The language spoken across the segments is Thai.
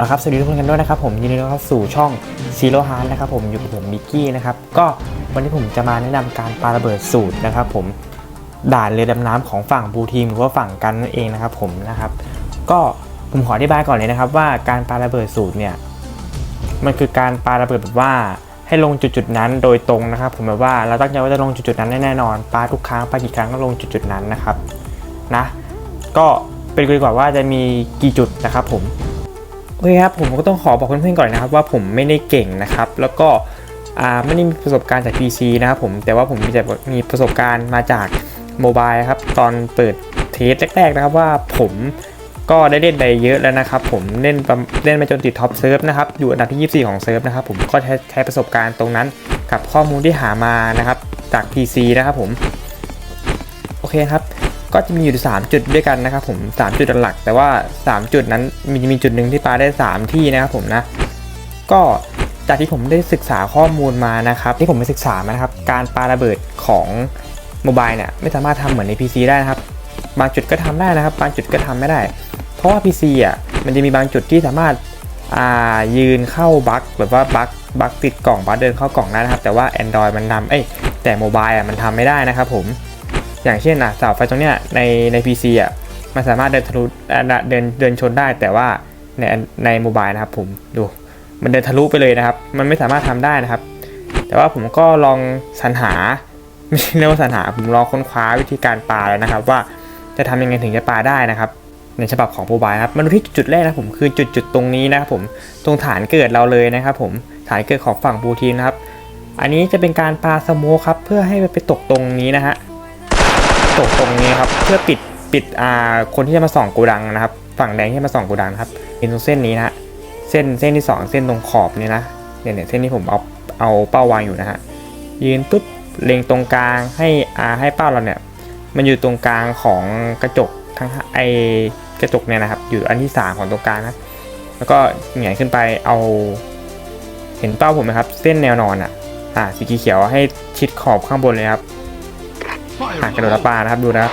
นะครับสวัสดีทุกคนกันด้วยนะครับผมยินดีต้อนรับสู่ช่องซีโร่ฮาร์นะครับผมอยู่กับผมมิกกี้นะครับก็วันนี้ผมจะมาแนะนำการปาระเบิดสูตรนะครับผมด่านเรือดำน้ำของฝั่งบูทีมหรือว่าฝั่งกันนั่นเองนะครับผมนะครับก็ผมขออธิบายก่อนเลยนะครับ ว่าการปาระเบิดสูตรเนี่ยมันคือการปาระเบิดแบบว่าให้ลงจุดๆนั้นโดยตรงนะครับ ผมแบบว่าเราตั้งใจว่าจะลงจุดๆนั้นแน่นอนปาทุกครั้งปากี่ครั้งก็ลงจุดๆนั้นนะครับนะก็เป็นดีกว่าว่าจะมีกี่จุดนะครับผม โอเคครับผมก็ต้องขอบอกเพื่อนๆก่อนนะครับว่าผมไม่ได้เก่งนะครับ แล้วก็ไม่ได้มีประสบการณ์จาก PC นะครับผมแต่ว่าผมมีแต่มีประสบการณ์มาจากโมบายครับตอนเปิดเทสแรกๆนะครับว่าผมก็ได้เล่นไปเยอะแล้วนะครับ ผมเล่นเล่นมาจนติดท็อปเซิร์ฟนะครับอยู่อันดับที่ 24 ของเซิร์ฟนะครับผมก็ใช้ใช้ประสบการณ์ตรงนั้นกับข้อมูลที่หามานะครับจาก PC นะครับผมโอเคครับ ก็จะมีอยู่ 3 จุดด้วยกันนะครับผม3จุดหลัก แต่ว่า 3 จุดนั้นมีมีจุดหนึ่งที่ปาได้ 3 ที่นะครับผมนะ ก็จากที่ผมได้ศึกษาข้อมูลมานะครับ ที่ผมไปศึกษามานะครับ การปาระเบิดของโมบายเนี่ยไม่สามารถทำเหมือนใน PC ได้นะครับ บางจุดก็ทำได้นะครับ บางจุดก็ทำไม่ได้ เพราะว่า PC อะมันจะมีบางจุดที่สามารถอ่ายืนเข้าบั๊กแบบว่าบั๊กบั๊กติดกล่องบั๊กเดินเข้ากล่องได้นะครับ แต่ว่า Android มันทำเอ้ยแต่โมบายอะมันทำไม่ได้นะครับผม อย่างเช่นอะเสาไฟตรงเนี้ยในใน PC อะมันสามารถเดินทะลุเดินเดินชนได้แต่ว่าในในโมบายนะครับผมดูมันเดินทะลุไปเลยนะครับ มันไม่สามารถทำได้นะครับ แต่ว่าผมก็ลองสรรหาไม่ใช่เรียกว่าสรรหาผมลองค้นคว้าวิธีการปาแล้วนะครับ ว่าจะทำยังไงถึงจะปาได้นะครับ ในฉบับของโมบายนะครับมาดูที่จุดแรกนะผมคือจุดจุดตรงนี้นะครับผมตรงฐานเกิดเราเลยนะครับ ผมฐานเกิดของฝั่งบูทีนะครับ อันนี้จะเป็นการปาสโมคครับเพื่อให้ไปตกตรงนี้นะฮะ ตกตรงนี้ครับ เพื่อปิดปิดอ่าคนที่จะมาส่องโกดังนะครับ ฝั่งแดงที่มาส่องโกดังนะครับเห็นตรงเส้นนี้นะฮะเส้นเส้นที่สองเส้นตรงขอบนี่นะเนี่ยเนี่ยเส้นที่ผมเอาเอาเป้าวางอยู่นะฮะยืนปุ๊บเล็งตรงกลางให้อ่าให้เป้าเราเนี่ยมันอยู่ตรงกลางของกระจกทั้งไอกระจกเนี่ยนะครับ อยู่อันที่สามของตรงกลางนะแล้วก็เหงียนขึ้นไปเอาเห็นเป้าผมไหมครับ เส้นแนวนอนอะอ่าสีเขียวให้ชิดขอบข้างบนเลยครับ อะกระโดดละปลานะครับดูนะครับ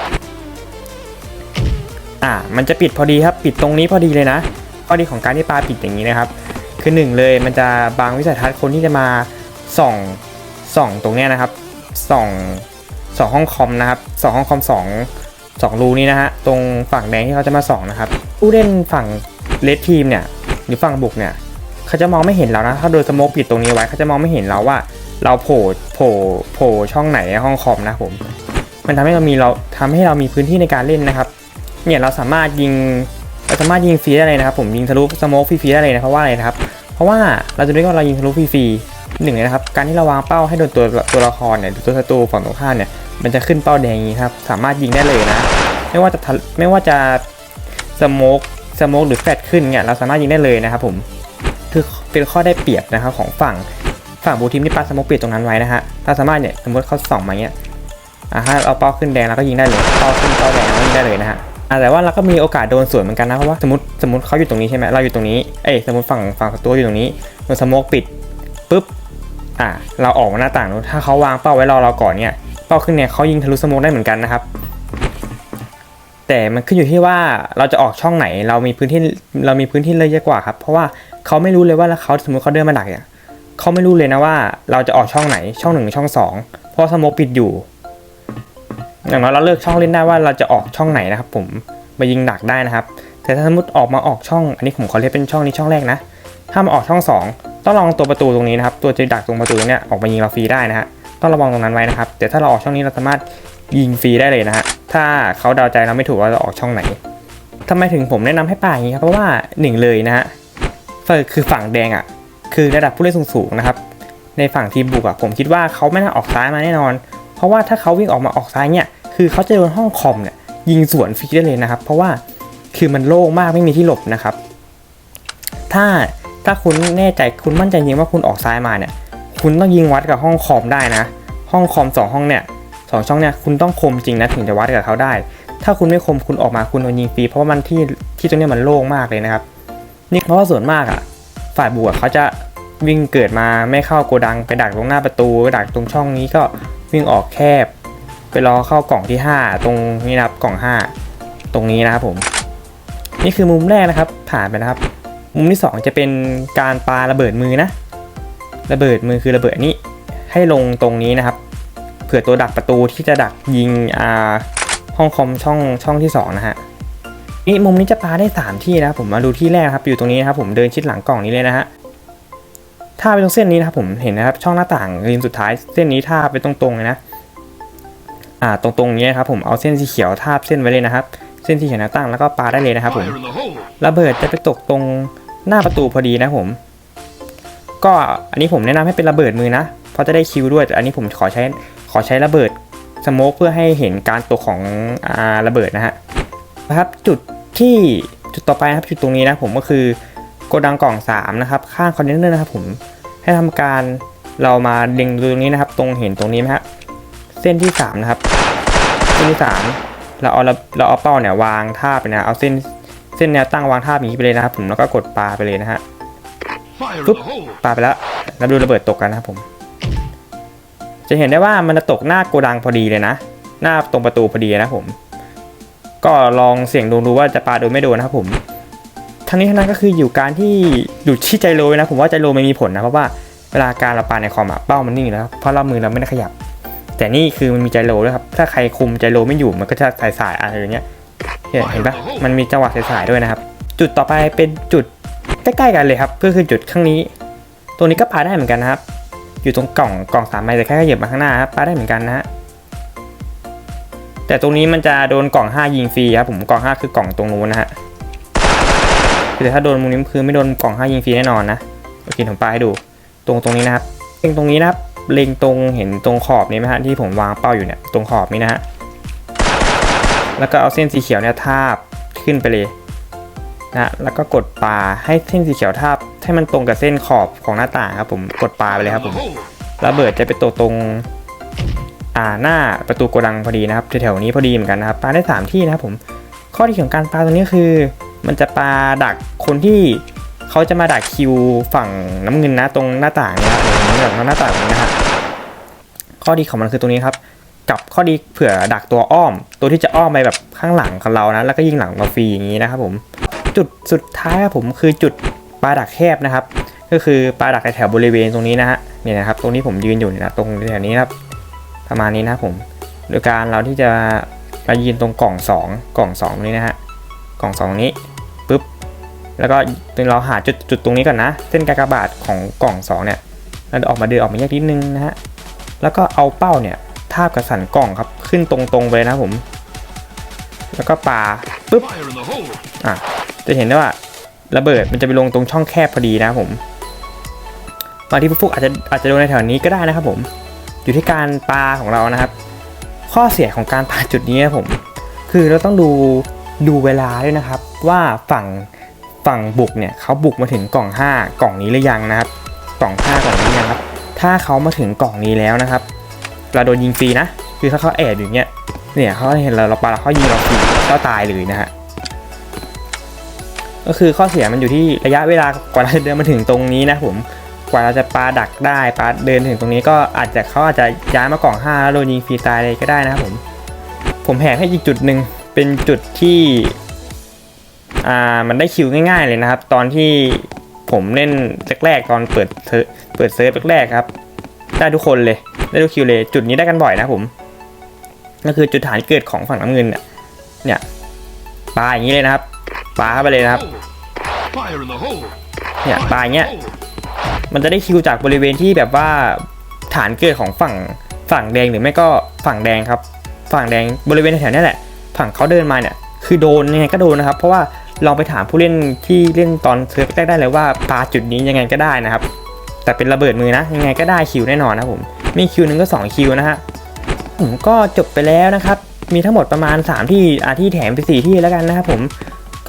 อ่ามันจะปิดพอดีครับปิดตรงนี้พอดีเลยนะข้อดีของการที่ปลาปิดอย่างนี้นะครับ คือหนึ่งเลยมันจะบางวิสัยทัศน์คนที่จะมาส่องส่องตรงเนี้ยนะครับส่องส่องห้องคอมนะครับส่องห้องคอมสองสองรูนี้นะฮะตรงฝั่งแดงที่เขาจะมาส่องนะครับผู้เล่นฝั่งเลดทีมเนี่ยหรือฝั่งบุกเนี่ยเขาจะมองไม่เห็นเรานะถ้าโดยสโมกปิดตรงนี้ไว้เขาจะมองไม่เห็นเราว่า เราโผล่โผล่โผล่ช่องไหนในห้องคอมนะผม มันทำให้เรามีเราทำให้เรามีพื้นที่ในการเล่นนะครับ เนี่ยเราสามารถยิงเราสามารถยิงฟรีได้เลยนะครับ ผมยิงทะลุสโมกฟรีๆได้เลยนะเพราะว่าอะไรนะครับ เพราะว่าเราจะรู้ว่าเรายิงทะลุฟรีๆหนึ่งเลยนะครับ การที่เราวางเป้าให้โดนตัวตัวละครเนี่ยหรือตัวศัตรูฝั่งตรงข้ามเนี่ยมันจะขึ้นเป้าแดงอย่างนี้ครับ สามารถยิงได้เลยนะ ไม่ว่าจะทะไม่ว่าจะสโมกสโมกหรือแฟลชขึ้นเนี่ยเราสามารถยิงได้เลยนะครับผมคือเป็นข้อได้เปรียบนะครับของฝั่ง ฝั่งบูทีมที่ปาสโมกเปรียตรงนั้นไว้นะฮะเราสามารถเนี่ยสมมติเขาส่องมาเงี้ยอ่าถ้าเอาเป้าขึ้นแดงเราก็ยิงได้เลย เป้าขึ้นเป้าแดงเราก็ยิงได้เลยนะฮะอ่าแต่ว่าเราก็มีโอกาสโดนสวนเหมือนกันนะเพราะว่าสมมติสมมติเขาอยู่ตรงนี้ใช่ไหมเราอยู่ตรงนี้ เอ้ยสมมติฝั่งฝั่งศัตรูอยู่ตรงนี้โดนสโมกปิดปุ๊บ อ่า เราออกมาหน้าต่างนู้นถ้าเขาวางเป้าไว้รอเราก่อนเนี่ย เป้าขึ้นเนี่ยเขายิงทะลุสโมกได้เหมือนกันนะครับ แต่มันขึ้นอยู่ที่ว่าเราจะออกช่องไหน เรามีพื้นที่เรามีพื้นที่เลยเยอะกว่าครับ เพราะว่าเขาไม่รู้เลยว่าเขาสมมติเขาเดินมาดักเนี่ย เขาไม่รู้เลยนะว่าเราจะออกช่องไหนช่องหนึ่งช่องสองเพราะสมกปิดอยู่ อย่างน้อยเราเลือกช่องเล่นได้ว่าเราจะออกช่องไหนนะครับ ผมมายิงดักได้นะครับ แต่ถ้าสมมติออกมาออกช่อง อันนี้ผมขอเรียกเป็นช่องนี้ช่องแรกนะถ้ามาออกช่อง 2 ต้องลองตัวประตูตรงนี้นะครับ ตัวจะดักตรงประตูตรงเนี้ยออกมายิงเราฟรีได้นะฮะต้องระวังตรงนั้นไว้นะครับแต่ถ้าเราออกช่องนี้เราสามารถยิงฟรีได้เลยนะฮะถ้าเขาเดาใจเราไม่ถูกว่าเราออกช่องไหนทำไมถึงผมแนะนำให้ป่าอย่างนี้ครับเพราะว่าหนึ่งเลยนะฮะคือฝั่งแดงอะ คือระดับผู้เล่นสูงๆนะครับ ในฝั่งทีมบุกอะผมคิดว่าเขาไม่น่าออกซ้ายมาแน่นอน เพราะว่าถ้าเขาวิ่งออกมาออกซ้ายเนี่ย คือเขาจะโดนห้องคอมเนี่ยยิงสวนฟรีได้เลยนะครับ เพราะว่าคือมันโล่งมากไม่มีที่หลบนะครับ ถ้าถ้าคุณแน่ใจคุณมั่นใจจริงว่าคุณออกซ้ายมาเนี่ย คุณต้องยิงวัดกับห้องคอมได้นะ ห้องคอมสองห้องเนี่ยสองช่องเนี่ยคุณต้องคมจริงนะถึงจะวัดกับเขาได้ ถ้าคุณไม่คมคุณออกมาคุณโดนยิงฟรีเพราะว่ามันที่ที่ตรงเนี้ยมันโล่งมากเลยนะครับ นี่เพราะว่าส่วนมากอะฝ่ายบวกเขาจะ วิ่งเกิดมาไม่เข้าโกดังไปดักตรงหน้าประตูไปดักตรงช่องนี้ก็วิ่งออกแคบ ไปรอเข้ากล่องที่ 5 ตรงนี้นะครับกล่อง 5 ตรงนี้นะครับผม นี่คือมุมแรกนะครับผ่านไปนะครับ มุมที่สองจะเป็นการปาระเบิดมือนะ ระเบิดมือคือระเบิดนี้ให้ลงตรงนี้นะครับ เผื่อตัวดักประตูที่จะดักยิงอ่าห้องคอมช่องช่องที่สองนะฮะนี่มุมนี้จะปาได้สามที่นะครับผมมาดูที่แรกครับอยู่ตรงนี้นะครับผมเดินชิดหลังกล่องนี้เลยนะฮะ ถ้าไปตรงเส้นนี้นะครับผมเห็นนะครับช่องหน้าต่างริมสุดท้ายเส้นนี้ถ้าไปตรงๆเลยนะอ่าตรงๆนี้ครับผมเอาเส้นสีเขียวทาบเส้นไว้เลยนะครับ เส้นสีเขียวหน้าต่างแล้วก็ปาได้เลยนะครับผมระเบิดจะไปตกตรงหน้าประตูพอดีนะผม ก็อันนี้ผมแนะนำให้เป็นระเบิดมือนะเพราะจะได้คิวด้วยแต่อันนี้ผมขอใช้ขอใช้ระเบิดสโมกเพื่อให้เห็นการตกของอาระเบิดนะฮะนะครับ จุดที่จุดต่อไปนะครับจุดตรงนี้นะผมก็คือ กดังกล่อง 3 นะครับ ข้างคอนเทนเนอร์นะครับผมให้ทำการเรามาเล็งดูตรงนี้นะครับ ตรงเห็นตรงนี้ไหมฮะเส้นที่ 3 นะครับ เส้นที่ 3 เราเอาเราเราเอาเป้าเนี่ยวางท่าบไปนะเอาเส้นเส้นแนวตั้งวางท่าบอย่างนี้ไปเลยนะครับ ผมแล้วก็กดปลาไปเลยนะฮะ Fire in Oop. the hole! ปลาไปแล้วแล้วดูระเบิดตกกันนะครับผม จะเห็นได้ว่ามันจะตกหน้าโกดังพอดีเลยนะ หน้าตรงประตูพอดีนะผม ก็ลองเสี่ยงดูดูว่าจะปลาโดนไม่โดนนะครับผม ทั้งนี้ทั้งนั้นก็คืออยู่การที่อยู่ที่ใจโรยนะผมว่าใจโรไม่มีผลนะเพราะว่าเวลาการเราปาในคอมอะเป้ามันนิ่งอยู่แล้วเพราะเรามือเราไม่ได้ขยับ แต่นี่คือมันมีใจโรด้วยครับถ้าใครคุมใจโรไม่อยู่มันก็จะสายสายอะไรอย่างเงี้ยเห็นปะมันมีจังหวะสายๆด้วยนะครับ จุดต่อไปเป็นจุดใกล้ๆกันเลยครับก็คือจุดข้างนี้ ตัวนี้ก็ปาได้เหมือนกันนะครับ อยู่ตรงกล่องกล่องสามใบแต่แค่ขยับมาข้างหน้าครับปาได้เหมือนกันนะฮะแต่ตรงนี้มันจะโดนกล่อง 5 ยิงฟรีครับผมกล่อง 5 คือกล่องตรงนู้นนะฮะ คือถ้าโดนมุมนี้คือไม่โดนกล่อง5ยิงฟรีแน่นอนนะโอเคผมปาให้ดู ตรงตรงนี้นะครับเล็งตรงนี้นะครับเล็งตรงเห็นตรงขอบนี้ไหมฮะที่ผมวางเป้าอยู่เนี่ยตรงขอบนี้นะฮะแล้วก็เอาเส้นสีเขียวเนี่ยทาบขึ้นไปเลยนะแล้วก็กดปลาให้เส้นสีเขียวทาบให้มันตรงกับเส้นขอบของหน้าต่างครับผมกดปลาไปเลยครับผมระเบิดจะไปตกตรงอ่าหน้าประตูโกดังพอดีนะครับแถวๆนี้พอดีเหมือนกันนะครับปลาได้ 3 ที่นะครับผมข้อดีของการปลาตรงนี้คือ มันจะปาดักคนที่เขาจะมาดักคิวฝั่งน้ำเงินนะตรงหน้าต่างนะครับผมแบบหน้าต่างนี้นะครับข้อดีของมันคือตรงนี้ครับ กับข้อดีเผื่อดักตัวอ้อม ตัวที่จะอ้อมไปแบบข้างหลังของเรานะแล้วก็ยิงหลังเราฟรีอย่างนี้นะครับผมจุดสุดท้ายครับผมคือจุดปลาดักแคบนะครับ ก็คือปลาดักในแถวบริเวณตรงนี้นะฮะเนี่ยนะครับ ตรงนี้ผมยืนอยู่เนี่ยนะตรงแถวนี้ครับ ประมาณนี้นะผม โดยการเราที่จะมายืนตรงกล่อง 2 กล่อง2ตรงนี้นะฮะกล่อง2นี้ แล้วก็เราหาจุดจุดตรงนี้ก่อนนะ เส้นกากบาทของกล่อง 2 เนี่ยเราออกมาเดินออกมาแยกนิดนึงนะฮะ แล้วก็เอาเป้าเนี่ยทาบกับสันกล่องครับ ขึ้นตรงๆไปนะผม แล้วก็ปาปุ๊บ อะ จะเห็นได้ว่าระเบิดมันจะไปลงตรงช่องแคบพอดีนะครับผมบางทีฟุกอาจจะอาจจะโดนในแถวนี้ก็ได้นะครับผม อยู่ที่การปาของเรานะครับ ข้อเสียของการปาจุดนี้นะผม คือเราต้องดูดูเวลาด้วยนะครับ ว่าฝั่ง ฝั่งบุกเนี่ยเขาบุกมาถึงกล่อง 5 กล่องนี้หรือยังนะครับ กล่อง 5 กล่องนี้ยังครับ ถ้าเขามาถึงกล่องนี้แล้วนะครับ เราโดนยิงฟรีนะ คือถ้าเขาแอบอยู่เงี้ย เนี่ยเขาเห็นเราเราปาแล้วเขายิงเราฟรีก็ตายเลยนะฮะ ก็คือข้อเสียมันอยู่ที่ระยะเวลากว่าเราจะเดินมาถึงตรงนี้นะผม กว่าเราจะปาดักได้ปาเดินถึงตรงนี้ก็อาจจะเขาอาจจะย้ายมากล่อง5แล้วโดนยิงฟรีตายเลยก็ได้นะครับผม ผมแหกให้อีกจุดหนึ่งเป็นจุดที่ อ่ามันได้คิวง่ายๆเลยนะครับ ตอนที่ผมเล่นแรกๆตอนเปิดเปิดเซิร์ฟแรกๆครับ ได้ทุกคนเลยได้ทุกคิวเลย จุดนี้ได้กันบ่อยนะผมก็คือจุดฐานเกิดของฝั่งน้ำเงินเนี่ยเนี่ยปาอย่างนี้เลยนะครับปาเข้าไปเลยนะครับเนี่ยปลาอย่างเงี้ยมันจะได้คิวจากบริเวณที่แบบว่าฐานเกิดของฝั่งฝั่งแดงหรือไม่ก็ฝั่งแดงครับ ฝั่งแดงบริเวณแถวนี้แหละ ฝั่งเขาเดินมาเนี่ย คือโดนยังไงก็โดนนะครับ เพราะว่า ลองไปถามผู้เล่นที่เล่นตอนเซิร์ฟแรกได้เลยว่าปาจุดนี้ยังไงก็ได้นะครับ แต่เป็นระเบิดมือนะ ยังไงก็ได้คิวแน่นอนนะผม มีคิวหนึ่งก็สองคิวนะฮะผมก็จบไปแล้วนะครับ มีทั้งหมดประมาณ 3 ที่อาที่แถมไป 4 ที่แล้วกันนะครับผม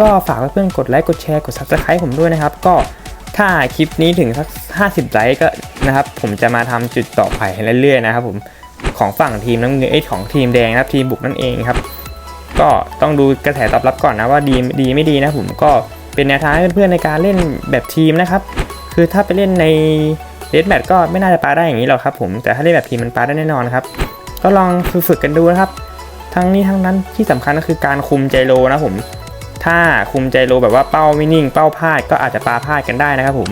ก็ฝากเพื่อนๆกดไลค์กดแชร์กด subscribe ผมด้วยนะครับ ก็ถ้าคลิปนี้ถึงสัก 50 ไลค์ก็นะครับผมจะมาทำจุดต่อไปเรื่อยๆนะครับผมของฝั่งทีมน้ำเงินเอ้ของทีมแดงนะครับทีมบุกนั่นเองครับ ก็ต้องดูกระแสตอบรับก่อนนะว่าดีดีไม่ดีนะผมก็เป็นแนวทางให้เพื่อนๆในการเล่นแบบทีมนะครับ คือถ้าไปเล่นในเดสแมทก็ไม่น่าจะปาได้อย่างนี้หรอกครับผมแต่ถ้าเล่นแบบทีมมันปาได้แน่นอนครับ ก็ลองฝึกกันดูนะครับ ทั้งนี้ทั้งนั้นที่สำคัญก็คือการคุมใจโลนะผม ถ้าคุมใจโลแบบว่าเป้าไม่นิ่ง เป้าพลาดก็อาจจะปาพลาดกันได้นะครับผม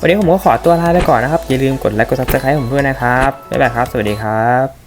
วันนี้ผมก็ขอตัวลาไปก่อนนะครับอย่าลืมกดไลค์กด subscribe ผมด้วยนะครับบ๊ายบายครับ สวัสดีครับ